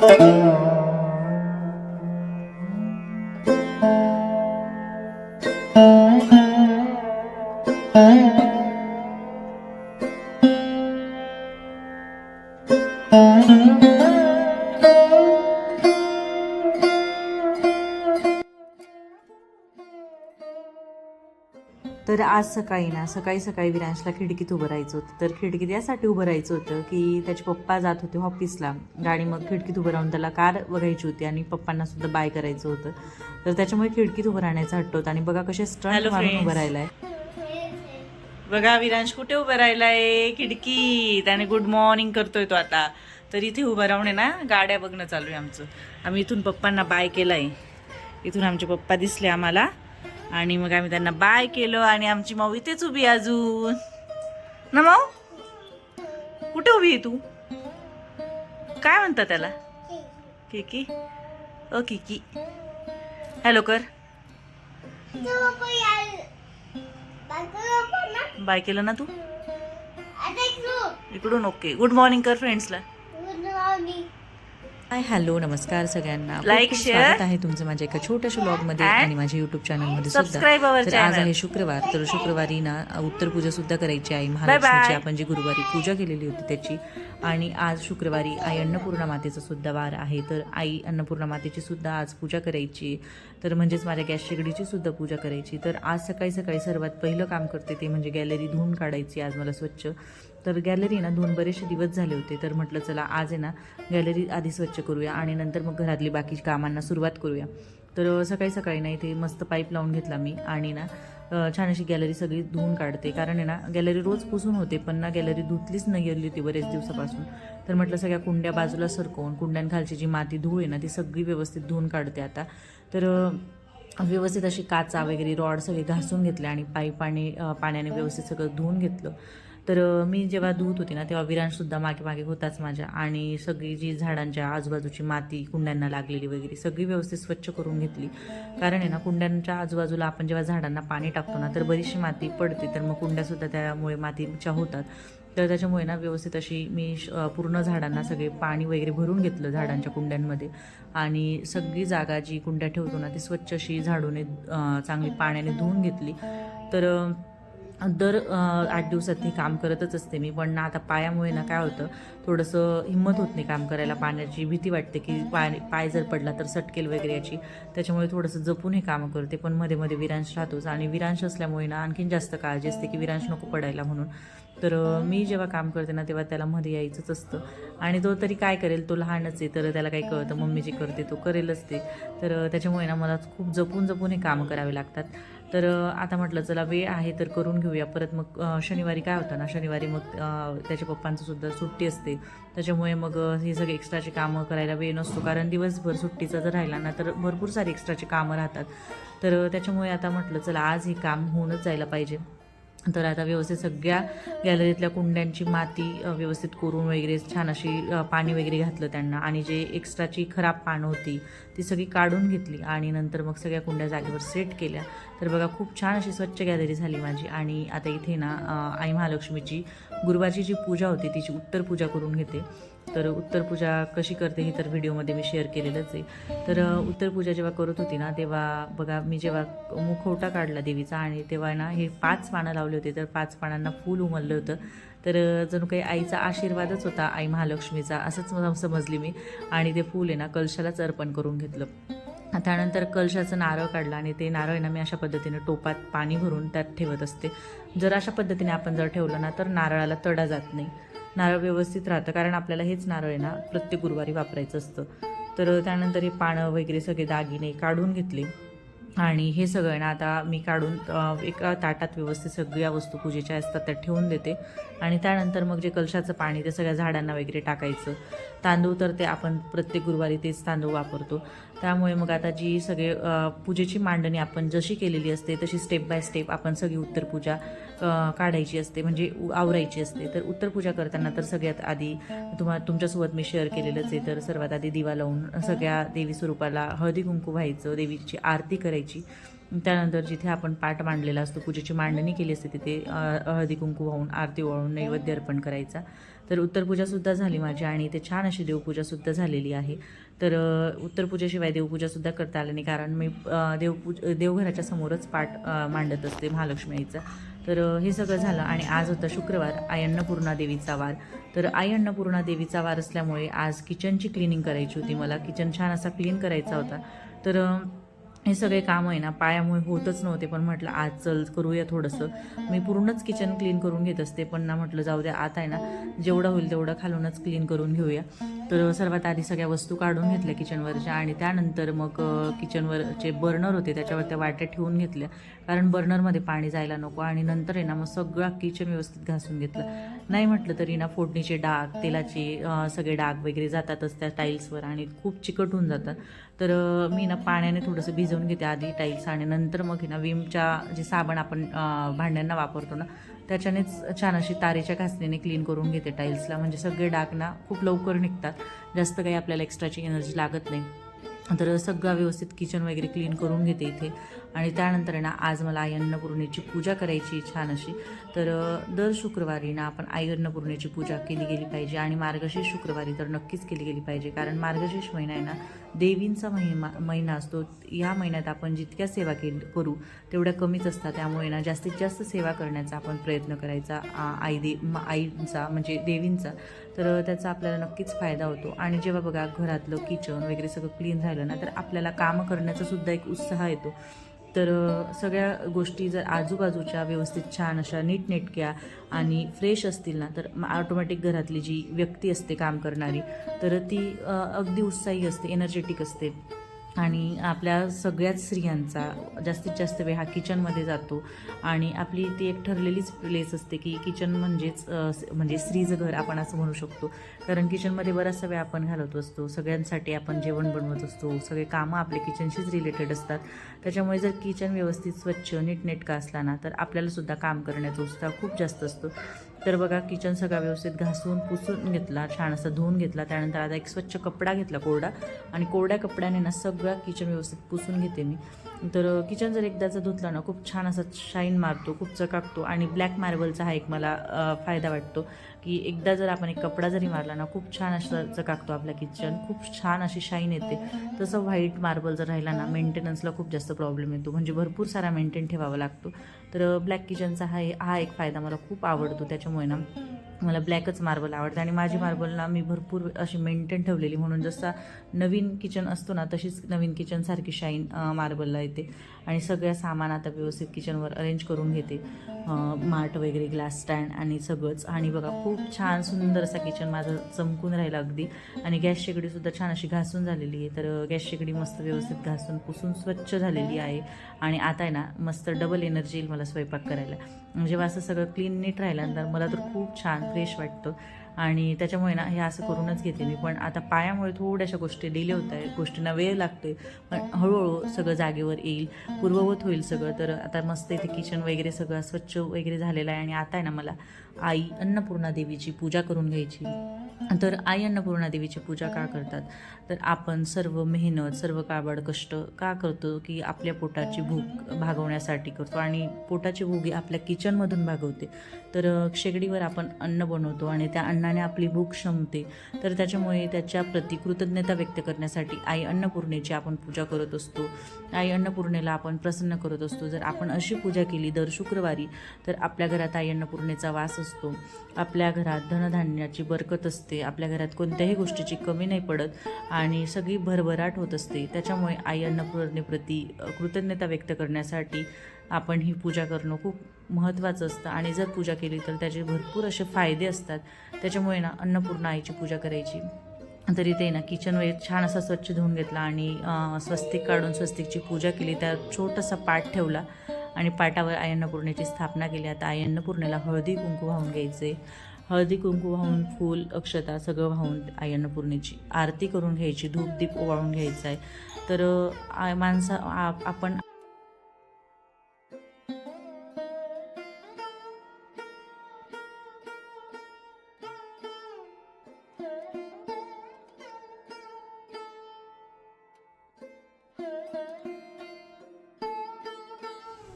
Thank you. तर आज सकाळी ना सकाळी सकाळी विरांशला खिडकीत उभं राहायचं होतं. तर खिडकीत यासाठी उभं राहायचं होतं की त्याचे पप्पा जात होते ऑफिसला. गाडी मग खिडकीत उभं राहून त्याला कार बघायची होती आणि पप्पांना सुद्धा बाय करायचं होतं. तर त्याच्यामुळे खिडकीत उभं राहण्याचा हट्ट होता आणि बघा कसे स्टंट मारून. उभं राहिलाय. बघा विरांश कुठे उभा राहिलाय? खिडकीत. आणि गुड मॉर्निंग करतोय तो आता. तर इथे उभं राहून ना गाड्या बघणं चालू आहे आमचं. आम्ही इथून पप्पांना बाय केलंय. इथून आमचे पप्पा दिसले आम्हाला. आणि मग आम्ही त्यांना बाय केलं आणि आमची माऊ इथेच उभी अजून. ना माऊ? कुठे उभी आहे तू? काय म्हणता त्याला? किकी? ओ किकी. हॅलो कर. बाय केलं ना तू? इकडून ओके. गुड मॉर्निंग कर फ्रेंड्सला. हाय हॅलो नमस्कार सगळ्यांना. share. स्वागत आहे तुमचं माझ्या एका छोट्याशा ब्लॉगमध्ये And आणि माझ्या युट्यूब चॅनलमध्ये subscribe our सुद्धा तर आज. आहे शुक्रवार. तर शुक्रवारी ना उत्तर पूजा सुद्धा करायची आहे. महालक्ष्मीची आपण जी गुरुवारी पूजा केलेली होती त्याची आणि आज शुक्रवारी आई अन्नपूर्णा मातेचा सुद्धा वार आहे. तर आई अन्नपूर्णा मातेची सुद्धा आज पूजा करायची. तर म्हणजेच माझ्या गॅस शेगडीची सुद्धा पूजा करायची. तर आज सकाळी सकाळी सर्वात पहिलं काम करते ते म्हणजे गॅलरी धुवून काढायची आज मला स्वच्छ. तर गॅलरी ना दोन बरेचसे दिवस झाले होते. तर म्हटलं चला आज आहे ना गॅलरी आधी स्वच्छ करूया आणि नंतर मग घरातली बाकी कामांना सुरुवात करूया. तर सकाळी सकाळी ना इथे मस्त पाईप लावून घेतला मी आणि ना छान अशी गॅलरी सगळी धुवून काढते. कारण आहे ना गॅलरी रोज पुसून होते पण ना गॅलरी धुतलीच नाही गेली होती बरेच दिवसापासून. तर म्हटलं सगळ्या कुंड्या बाजूला सरकवून कुंड्यांखालची जी माती धूळ आहे ना ती सगळी व्यवस्थित धुवून काढते आता. तर व्यवस्थित अशी काचा वगैरे रॉड सगळे घासून घेतले आणि पाईप आणि पाण्याने व्यवस्थित सगळं धुवून घेतलं. तर मी जेव्हा धुत होती ना तेव्हा विराणसुद्धा मागे मागे होताच माझ्या. आणि सगळी जी झाडांच्या आजूबाजूची माती कुंड्यांना लागलेली वगैरे सगळी व्यवस्थित स्वच्छ करून घेतली. कारण आहे ना कुंड्यांच्या आजूबाजूला आपण जेव्हा झाडांना पाणी टाकतो ना तर बरीचशी माती पडते. तर मग कुंड्यासुद्धा त्यामुळे मातीच्या होतात. तर त्याच्यामुळे ना व्यवस्थित अशी मी श- पूर्ण झाडांना सगळे पाणी वगैरे भरून घेतलं झाडांच्या कुंड्यांमध्ये. आणि सगळी जागा जी कुंड्या ठेवतो ना ती स्वच्छ अशी झाडूने चांगली पाण्याने धुवून घेतली. तर दर आठ दिवसात हे काम करतच असते मी. पण ना आता पायामुळे ना काय होतं थोडंसं हिंमत होत नाही काम करायला. पाण्याची भीती वाटते की पाय पाय जर पडला तर सटकेल वगैरे याची. त्याच्यामुळे थोडंसं जपून हे कामं करते. पण मध्ये मध्ये विरांश राहतोच. आणि विरांश असल्यामुळे ना आणखीन जास्त काळजी असते की विरांश नको पडायला म्हणून. तर मी जेव्हा काम करते ना तेव्हा त्याला मध्ये यायचंच असतं. आणि तो तरी काय करेल? तो लहानच आहे. तर त्याला काही कळतं. मम्मी जे करते तो करेलच ते. तर त्याच्यामुळे ना मला खूप जपून जपून हे कामं करावे लागतात. तर आता म्हटलं चला वेळ आहे तर करून घेऊया. परत मग शनिवारी काय होतं ना शनिवारी मग त्याच्या पप्पांचं सुद्धा सुट्टी असते. त्याच्यामुळे मग हे सगळे एक्स्ट्राचे कामं करायला वेळ नसतो. कारण दिवसभर सुट्टीचा जर राहिला ना तर भरपूर सारे एक्स्ट्राचे कामं राहतात. तर त्याच्यामुळे आता म्हटलं चला आज हे काम होऊनच जायला पाहिजे. तर आता व्यवस्थित सगळ्या गॅलरीतल्या कुंड्यांची माती व्यवस्थित करून वगैरे छान अशी पाणी वगैरे घातलं त्यांना आणि जे एक्स्ट्राची खराब पानं होती ती सगळी काढून घेतली आणि नंतर मग सगळ्या कुंड्या जागेवर सेट केल्या. तर बघा खूप छान अशी स्वच्छ गॅलरी झाली माझी आणि आता इथे ना आई महालक्ष्मीची गुरुवारची जी पूजा होती तिची उत्तर पूजा करून घेते. तर उत्तर पूजा कशी करते हे तर व्हिडिओमध्ये मी शेअर केलेलंच आहे. तर उत्तर पूजा जेव्हा करत होती ना तेव्हा बघा मी जेव्हा मुखवटा काढला देवीचा आणि तेव्हा ना हे पाच पानं लावले होते तर पाच पानांना फूल उमललं होतं. तर जणू काही आईचा आशीर्वादच होता आई महालक्ष्मीचा असंच समजली मी. आणि ते फूल आहे ना कलशालाच अर्पण करून घेतलं. त्यानंतर कलशाचं नारळ काढलं आणि ते नारळ आहे ना मी अशा पद्धतीने टोपात पाणी भरून त्यात ठेवत असते. जर अशा पद्धतीने आपण जर ठेवलं ना तर नारळाला तडा जात नाही. नारळ व्यवस्थित राहतं. कारण आपल्याला हेच नारळ आहे ना प्रत्येक गुरुवारी वापरायचं असतं. तर त्यानंतर हे पानं वगैरे सगळे दागिने काढून घेतले. आणि हे सगळं आहे ना आता मी काढून एका ताटात व्यवस्थित सगळ्या वस्तू पूजेच्या असतात त्या ठेवून देते. आणि त्यानंतर मग जे कलशाचं पाणी ते सगळ्या झाडांना वगैरे टाकायचं. तांदूळ तर ते आपण प्रत्येक गुरुवारी तेच तांदूळ वापरतो. त्यामुळे मग आता जी सगळे पूजेची मांडणी आपण जशी केलेली असते तशी स्टेप बाय स्टेप आपण सगळी उत्तर पूजा काढायची असते म्हणजे उ- आवरायची असते. तर उत्तर पूजा करताना तर सगळ्यात आधी तुम्हा तुमच्यासोबत मी शेअर केलेलंच आहे. तर सर्वात आधी दिवा लावून सगळ्या देवी स्वरूपाला हळदी कुंकू व्हायचं देवीची आरती करायची. त्यानंतर जिथे आपण पाठ मांडलेला असतो पूजेची मांडणी केली असते तिथे हळदी कुंकू वाहून आरती वाहून नैवेद्य अर्पण करायचा. तर उत्तरपूजासुद्धा झाली माझी आणि इथे छान अशी देवपूजासुद्धा झालेली आहे. तर उत्तरपूजेशिवाय देवपूजासुद्धा करता आली नाही. कारण मी देवपूज देवघराच्या समोरच पाठ मांडत असते महालक्ष्मी आईचा तर हे सगळं झालं आणि आज होता शुक्रवार आई अन्नपूर्णा देवीचा वार. तर आई अन्नपूर्णा देवीचा वार असल्यामुळे आज किचनची क्लिनिंग करायची होती मला. किचन छान असा क्लीन करायचा होता. तर हे सगळे काम आहे ना पायामुळे होतच नव्हते पण म्हटलं आज चल करूया थोडंसं. मी पूर्णच किचन क्लीन करून घेत असते पण ना म्हटलं जाऊ द्या आता आहे ना जेवढं होईल तेवढं खालूनच क्लीन करून घेऊया. तर सर्वात आधी सगळ्या वस्तू काढून घेतल्या किचनवरच्या आणि त्यानंतर मग किचनवर जे बर्नर होते त्याच्यावर त्या वाट्या ठेवून घेतल्या. कारण बर्नरमध्ये पाणी जायला नको आणि नंतर आहे ना मग सगळं किचन व्यवस्थित घासून घेतलं. नाही म्हटलं तरी ना फोडणीचे डाग तेलाचे सगळे डाग वगैरे जातातच त्या टाईल्सवर आणि खूप चिकट होऊन जातात तर मी ना पाण्याने थोडंसं भिजवून घेते आधी टाईल्स आणि नंतर मग ना विमच्या जे साबण आपण भांड्यांना वापरतो ना त्याच्यानेच छान अशी तारेच्या घासणीने क्लीन करून घेते टाईल्सला म्हणजे सगळे डाग ना खूप लवकर निघतात. जास्त काही आपल्याला एक्स्ट्राची एनर्जी लागत नाही. तर सगळं व्यवस्थित किचन वगैरे क्लीन करून घेते इथे. आणि त्यानंतर ना आज मला आई अन्नपूर्णेची पूजा करायची छान अशी तर दर शुक्रवारी ना आपण आई अन्नपूर्णेची पूजा केली गेली पाहिजे आणि मार्गशीर्ष शुक्रवारी तर नक्कीच केली गेली पाहिजे. कारण मार्गशीर्ष महिना आहे ना देवींचा महिमा महिना असतो. या महिन्यात आपण जितक्या सेवा केली करू तेवढ्या कमीच असतात. त्यामुळे ना जास्तीत जास्त सेवा करण्याचा आपण प्रयत्न करायचा आई दे आईचा म्हणजे देवींचा. तर त्याचा आपल्याला नक्कीच फायदा होतो. आणि जेव्हा बघा घरातलं किचन वगैरे सगळं क्लीन राहिलं ना तर आपल्याला कामं करण्याचा सुद्धा एक उत्साह येतो. तर सगळ्या गोष्टी जर आजूबाजूच्या व्यवस्थित छान अशा नीटनेटक्या आणि फ्रेश असतील ना तर ऑटोमॅटिक घरातली जी व्यक्ती असते काम करणारी तर ती अगदी उत्साही असते एनर्जेटिक असते. आणि आपल्या सगळ्याच स्त्रियांचा जास्तीत जास्त वेळ हा किचनमध्ये जातो. आणि आपली ती एक ठरलेलीच प्लेस असते की किचन म्हणजेच म्हणजे स्त्रीचं घर आपण असं म्हणू शकतो. कारण किचनमध्ये बराचसा वेळ आपण घालवत असतो. सगळ्यांसाठी आपण जेवण बनवत असतो. सगळे कामं आपले किचनशीच रिलेटेड असतात. त्याच्यामुळे जर किचन व्यवस्थित स्वच्छ नीटनेटका असला ना तर आपल्यालासुद्धा काम करण्याचा उत्साह खूप जास्त असतो. तर बघा किचन सगळा व्यवस्थित घासून पुसून घेतला छान असा धुवून घेतला. त्यानंतर आता एक स्वच्छ कपडा घेतला कोरडा. आणि कोरड्या कपड्याने ना सगळा किचन व्यवस्थित पुसून घेते मी. तर किचन जर एकदाचा धुतला ना खूप छान असा शाईन मारतो खूप चकाकतो आणि ब्लॅक मार्बलचा हा एक मला फायदा वाटतो की एकदा जर आपण एक कपडा जरी मारला ना खूप छान असं चकाकतो आपला किचन खूप छान अशी शाईन येते. तसं व्हाईट मार्बल जर राहिला ना मेंटेनन्सला खूप जास्त प्रॉब्लेम येतो. म्हणजे भरपूर सारा मेंटेन ठेवावा लागतो. तर ब्लॅक किचनचा हा हा एक फायदा मला खूप आवडतो. त्याच्यामुळे ना मला ब्लॅकच मार्बल आवडतं आणि माझी मार्बलला मी भरपूर अशी मेंटेन ठेवलेली. म्हणून जसा नवीन किचन असतो ना तशीच नवीन किचनसारखी शाईन मार्बलला येते. आणि सगळ्या सामान आता व्यवस्थित किचनवर अरेंज करून घेते. माठ वगैरे ग्लास स्टँड आणि सगळंच. आणि बघा खूप छान सुंदर असा किचन माझं चमकून राहिलं अगदी. आणि गॅस शेगडीसुद्धा छान अशी घासून झालेली आहे. तर गॅस शेगडी मस्त व्यवस्थित घासून पुसून स्वच्छ झालेली आहे. आणि आता आहे ना मस्त डबल एनर्जी येईल मला स्वयंपाक करायला. जेव्हा असं सगळं क्लीन नीट राहिल्यानंतर मला तर खूप छान फ्रेश वाटतं. आणि त्याच्यामुळे ना हे असं करूनच घेते मी. पण आता पायामुळे थोड्याशा गोष्टी डिले होत आहेत. गोष्टींना वेळ लागतोय. पण हळूहळू सगळं जागेवर येईल. पूर्ववत होईल सगळं. तर आता मस्त इथे किचन वगैरे सगळं स्वच्छ वगैरे झालेलं आहे. आणि आता आहे ना मला आई अन्नपूर्णा देवीची पूजा करून घ्यायची. तर आई अन्नपूर्णा देवीची पूजा का करतात? तर आपण सर्व मेहनत सर्व काबड कष्ट का करतो की आपल्या पोटाची भूक भागवण्यासाठी करतो? आणि पोटाची भूक ही आपल्या किचनमधून भागवते. तर शेगडीवर आपण अन्न बनवतो आणि त्या अन्नाने आपली भूक क्षमते तर त्याच्यामुळे त्याच्या प्रतिकृतज्ञता व्यक्त करण्यासाठी आई अन्नपूर्णेची आपण पूजा करत असतो. आई अन्नपूर्णेला आपण प्रसन्न करत असतो. जर आपण अशी पूजा केली दर शुक्रवारी तर आपल्या घरात आई अन्नपूर्णेचा वास असतो. आपल्या घरात धनधान्याची बरकत असते. आपल्या घरात कोणत्याही गोष्टीची कमी नाही पडत आणि सगळी भरभराट होत असते. त्याच्यामुळे आई अन्नपूर्णेप्रती कृतज्ञता व्यक्त करण्यासाठी आपण ही पूजा करणं खूप महत्त्वाचं असतं. आणि जर पूजा केली तर त्याचे भरपूर असे फायदे असतात. त्याच्यामुळे ना अन्नपूर्णा आईची पूजा करायची. तरी ते ना किचन वगैरे छान असा स्वच्छ धुवून घेतला आणि स्वस्तिक काढून स्वस्तिकची पूजा केली. त्या छोटासा पाठ ठेवला आणि पाटावर आई अन्नपूर्णेची स्थापना केली. आता आई अन्नपूर्णेला हळदी कुंकू वाहून घ्यायचे. हळदी कुंकू वाहून फूल अक्षता सगळं वाहून आई अन्नपूर्णेची आरती करून घ्यायची धूप दीप ओवाळून घ्यायचा आहे. तर माणसा आपण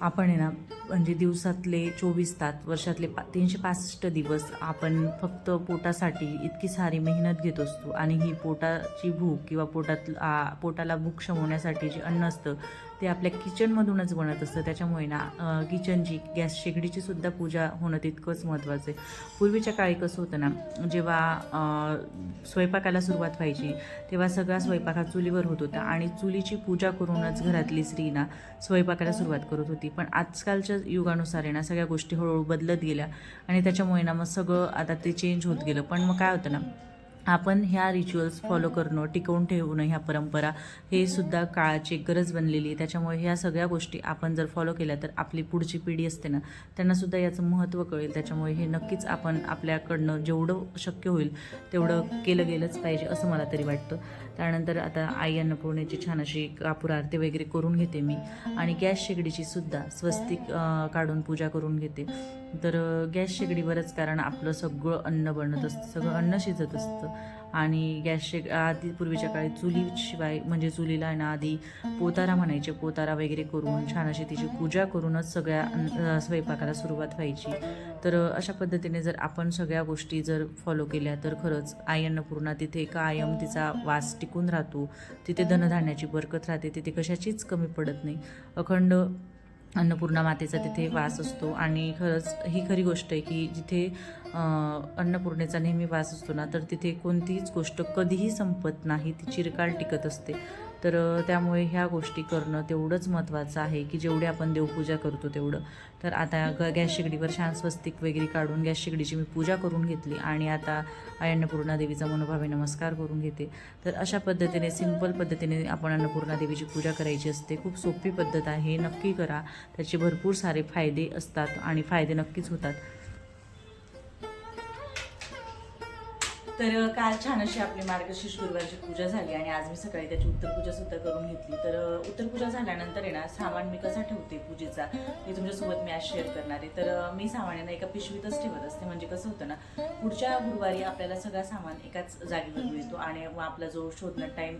आपण आहे ना म्हणजे दिवसातले चोवीस तास वर्षातले पा तीनशे पासष्ट दिवस आपण फक्त पोटासाठी इतकी सारी मेहनत घेत असतो. आणि ही पोटाची भूक किंवा पोटात पोटाला भूक शमवण्यासाठी जे अन्न असतं ते आपल्या किचनमधूनच बनत असतं. त्याच्यामुळे ना किचनची गॅस शेगडीची सुद्धा पूजा होणं तितकंच महत्त्वाचं आहे. पूर्वीच्या काळी कसं होतं ना जेव्हा स्वयंपाकाला सुरुवात व्हायची तेव्हा सगळा स्वयंपाक हा चुलीवर होत होता आणि चुलीची पूजा करूनच घरातली स्त्री ना स्वयंपाकाला सुरुवात करत होती. पण आजकालच्या युगानुसार आहे ना सगळ्या गोष्टी हळूहळू बदलत गेल्या आणि त्याच्यामुळे ना मग सगळं आता ते चेंज होत गेलं. पण मग काय होतं ना आपण ह्या रिच्युअल्स फॉलो करणं टिकवून ठेवणं ह्या परंपरा हे सुद्धा काळाची गरज बनलेली आहे. त्याच्यामुळे ह्या सगळ्या गोष्टी आपण जर फॉलो केल्या तर आपली पुढची पिढी असते ना त्यांनासुद्धा याचं महत्त्व कळेल. त्याच्यामुळे हे नक्कीच आपण आपल्याकडनं जेवढं शक्य होईल तेवढं केलं गेलंच पाहिजे असं मला तरी वाटतं. त्यानंतर आता आई अन्नपूर्णेची छान अशी कापूर आरती वगैरे करून घेते मी. आणि गॅस शेगडीची सुद्धा स्वस्तिक काढून पूजा करून घेते. तर गॅस शेगडीवरच कारण आपलं सगळं अन्न बनत असतं सगळं अन्न शिजत असतं. आणि गॅसचे आधी पूर्वीच्या काळी चुलीशिवाय म्हणजे चुलीला आहे ना आधी पोतारा म्हणायचे पोतारा वगैरे करून छान अशी तिची पूजा करूनच सगळ्या स्वयंपाकाला सुरुवात व्हायची. तर अशा पद्धतीने जर आपण सगळ्या गोष्टी जर फॉलो केल्या तर खरंच आई अन्नपूर्णा तिथे कायम तिचा वास टिकून राहतो. तिथे धनधान्याची बरकत राहते तिथे कशाचीच कमी पडत नाही. अखंड अन्नपूर्णा मातेचा तिथे वास असतो. आणि खरंच ही खरी गोष्ट आहे की जिथे अन्नपूर्णेचा नेहमी वास असतो ना तर तिथे कोणतीच गोष्ट कधीही संपत नाही. ती चिरकाल टिकत असते. तर त्यामुळे ह्या गोष्टी करणं तेवढंच महत्त्वाचं आहे की जेवढे आपण देवपूजा करतो तेवढं. तर आता ग गॅस शेगडीवर छान स्वस्तिक वगैरे काढून गॅस शेगडीची मी पूजा करून घेतली आणि आता अन्नपूर्णा देवीचा मनोभावे नमस्कार करून घेते. तर अशा पद्धतीने सिंपल पद्धतीने आपण अन्नपूर्णा देवीची पूजा करायची असते. खूप सोपी पद्धत आहे नक्की करा. त्याचे भरपूर सारे फायदे असतात आणि फायदे नक्कीच होतात. तर काल छान अशी आपली मार्गशीर्ष गुरुवारची पूजा झाली आणि आज मी सकाळी त्याची उत्तरपूजा सुद्धा करून घेतली. तर उत्तर उत्तरपूजा झाल्यानंतर आहे ना सामान मी कसा ठेवते पूजेचा हे तुमच्यासोबत मी आज शेअर करणार आहे. तर मी सामान आहे ना एका पिशवीतच ठेवत असते. म्हणजे कसं होतं ना पुढच्या गुरुवारी आपल्याला सगळा सामान एकाच जागेवर मिळतो आणि मग आपला जो शोधण्यात टाइम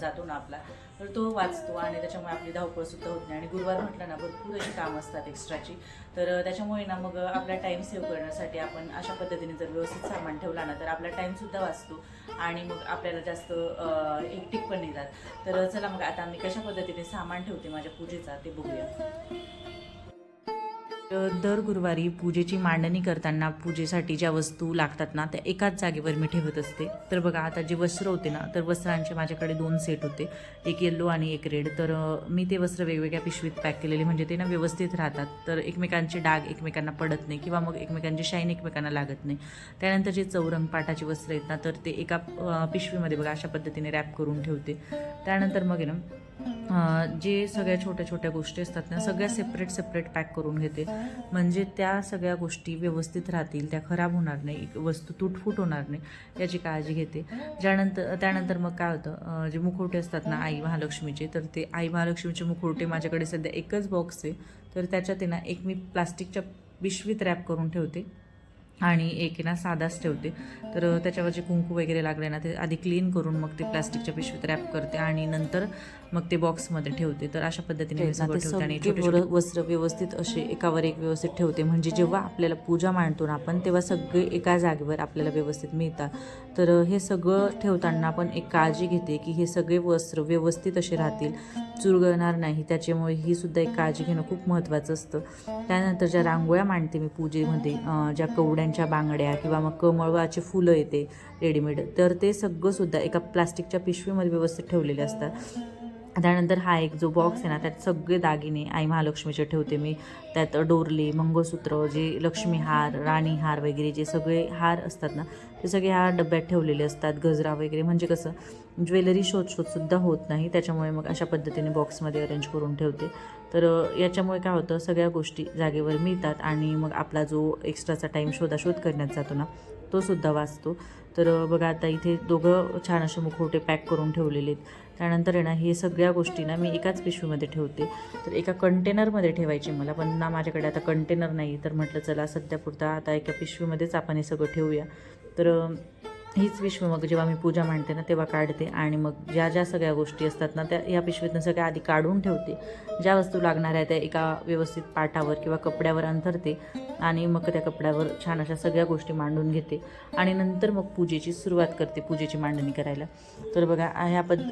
जातो ना आपला तर तो वाचतो आणि त्याच्यामुळे आपली धावपळ सुद्धा होत नाही. आणि गुरुवार म्हटलं ना भरपूर अशी कामं असतात एक्स्ट्राची तर त्याच्यामुळे ना मग आपला टाईम सेव्ह करण्यासाठी आपण अशा पद्धतीने जर व्यवस्थित सामान ठेवला ना तर आपला टाईमसुद्धा वाचतो आणि मग आपल्याला जास्त एकटिक पण येतात तर चला मग आता मी कशा पद्धतीने सामान ठेवते माझ्या पूजेचा ते बघूया. दर गुरुवारी पूजेची मांडणी करताना पूजेसाठी ज्या वस्तू लागतात ना त्या एकाच जागेवर मी ठेवत असते. तर बघा आता जे वस्त्र होते ना तर वस्त्रांचे माझ्याकडे दोन सेट होते. एक येल्लो आणि एक रेड तर मी ते वस्त्र वेगवेगळ्या पिशवीत पॅक केलेले म्हणजे ते ना व्यवस्थित राहतात. तर एकमेकांचे डाग एकमेकांना पडत नाही किंवा मग एकमेकांची शाईन एकमेकांना लागत नाही. त्यानंतर जे चौरंग पाटाची वस्त्र आहेत ना तर ते एका पिशवीमध्ये बघा अशा पद्धतीने रॅप करून ठेवते. त्यानंतर मग आहे ना जे सगळ्या छोट्या छोट्या गोष्टी असतात ना सगळ्या सेपरेट सेपरेट पॅक करून घेते. म्हणजे त्या सगळ्या गोष्टी व्यवस्थित राहतील त्या खराब होणार नाही वस्तू तुटफूट होणार नाही याची काळजी घेते. ज्यानंतर त्यानंतर मग काय होतं जे मुखवटे असतात ना आई महालक्ष्मीचे तर ते आई महालक्ष्मीचे मुखवटे माझ्याकडे सध्या एकच बॉक्स आहे. तर त्याच्यात आहे ना एक मी प्लास्टिकच्या पिशवीत रॅप करून ठेवते. आणि एक ना साधाच ठेवते. तर त्याच्यावर जे कुंकू वगैरे लागले ना ते आधी क्लीन करून मग ते प्लास्टिकच्या पिशवीत रॅप करते आणि नंतर मग ते बॉक्समध्ये ठेवते. तर अशा पद्धतीने ठेवते आणि वस्त्र व्यवस्थित असे एकावर एक व्यवस्थित ठेवते. म्हणजे जेव्हा आपल्याला पूजा मांडतो ना आपण तेव्हा सगळे एका जागेवर आपल्याला व्यवस्थित मिळतात. तर हे सगळं ठेवताना आपण एक काळजी घेते की हे सगळे वस्त्र व्यवस्थित असे राहतील. चुरगळणार नाही. त्याच्यामुळे ही सुद्धा एक काळजी घेणं खूप महत्त्वाचं असतं. त्यानंतर ज्या रांगोळ्या मांडते मी पूजेमध्ये ज्या कवड्यांच्या बांगड्या किंवा मग कमळाचे फुलं येते रेडीमेड. तर ते सगळं सुद्धा एका प्लास्टिकच्या पिशवीमध्ये व्यवस्थित ठेवलेले असतात. त्यानंतर हा एक जो बॉक्स आहे ना त्यात सगळे दागिने आई महालक्ष्मीचे ठेवते मी. त्यात डोरले मंगळसूत्र जे लक्ष्मी हार राणी हार वगैरे जे सगळे हार असतात ना ते सगळे ह्या डब्यात ठेवलेले असतात. गजरा वगैरे म्हणजे कसं ज्वेलरी शोध शोधसुद्धा होत नाही. त्याच्यामुळे मग अशा पद्धतीने बॉक्समध्ये अरेंज करून ठेवते. तर याच्यामुळे काय होतं सगळ्या गोष्टी जागेवर मिळतात आणि मग आपला जो एक्स्ट्राचा टाईम शोधाशोध करण्यात जातो ना तो सुद्धा वाचतो. तर बघा आता इथे दोघं छान असे मुखवटे पॅक करून ठेवलेले आहेत. त्यानंतर आहे ना हे सगळ्या गोष्टी ना मी एकाच पिशवीमध्ये ठेवते. तर एका कंटेनरमध्ये ठेवायची मला पण ना माझ्याकडे आता कंटेनर नाही. तर म्हटलं चला सध्यापुरता आता एका पिशवीमध्येच आपण हे सगळं ठेवूया. तर हीच पिशवी मग जेव्हा मी पूजा मांडते ना तेव्हा काढते. आणि मग ज्या ज्या सगळ्या गोष्टी असतात ना त्या ह्या पिशवीतनं सगळ्या आधी काढून ठेवते. ज्या वस्तू लागणार आहे त्या एका व्यवस्थित पाटावर किंवा कपड्यावर अंथरते आणि मग त्या कपड्यावर छान अशा सगळ्या गोष्टी मांडून घेते. आणि नंतर मग पूजेची सुरुवात करते पूजेची मांडणी करायला. तर बघा ह्या पद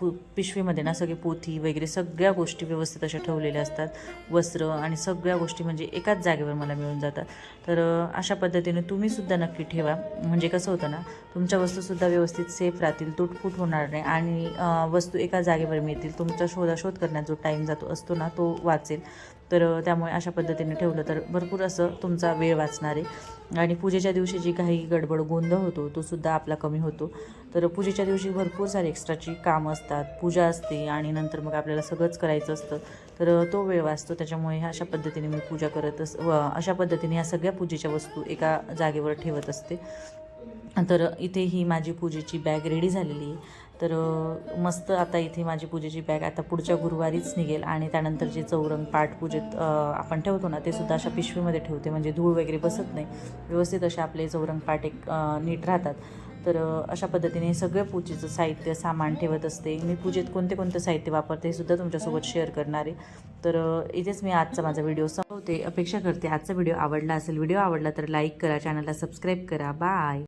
पु पिशवीमध्ये ना सगळे पोथी वगैरे सगळ्या गोष्टी व्यवस्थित अशा ठेवलेल्या असतात. वस्त्र आणि सगळ्या गोष्टी म्हणजे एकाच जागेवर मला मिळून जातात. तर अशा पद्धतीने तुम्हीसुद्धा नक्की ठेवा. म्हणजे कसं होतं ना तुमच्या वस्तूसुद्धा व्यवस्थित सेफ राहतील तुटफूट होणार नाही आणि वस्तू एका जागेवर मिळतील. तुमचा शोधाशोध करण्यात जो टाईम जातो असतो ना तो वाचेल. तर त्यामुळे अशा पद्धतीने ठेवलं तर भरपूर असं तुमचा वेळ वाचणार आहे. आणि पूजेच्या दिवशी जी काही गडबड गोंधळ होतो तो सुद्धा आपला कमी होतो. तर पूजेच्या दिवशी भरपूर सारी एक्स्ट्राची कामं असतात. पूजा असते आणि नंतर मग आपल्याला सगळंच करायचं असतं. तर तो वेळ वाचतो. त्याच्यामुळे ह्या अशा पद्धतीने मी पूजा करत अस व अशा पद्धतीने ह्या सगळ्या पूजेच्या वस्तू एका जागेवर ठेवत असते. तर इथे ही माझी पूजेची बॅग रेडी झालेली आहे. तर मस्त आता इथे माझी पूजेची बॅग आता पुढच्या गुरुवारीच निघेल आणि त्यानंतर जे चौरंग पाठपूजेत आपण ठेवतो ना ते सुद्धा अशा पिशवीमध्ये ठेवते म्हणजे धूळ वगैरे बसत नाही. व्यवस्थित असे आपले चौरंग पाठ एक नीट राहतात. तर अशा पद्धतीने सगळं पूजेचं साहित्य सामान ठेवत असते. मी पूजेत कोणते कोणते साहित्य वापरते हे सुद्धा तुमच्यासोबत शेअर करणार आहे. तर इथेच मी आजचा माझा व्हिडिओ संपवते. अपेक्षा करते आजचा व्हिडिओ आवडला असेल व्हिडिओ आवडला तर लाईक करा चॅनलला सबस्क्राईब करा. बाय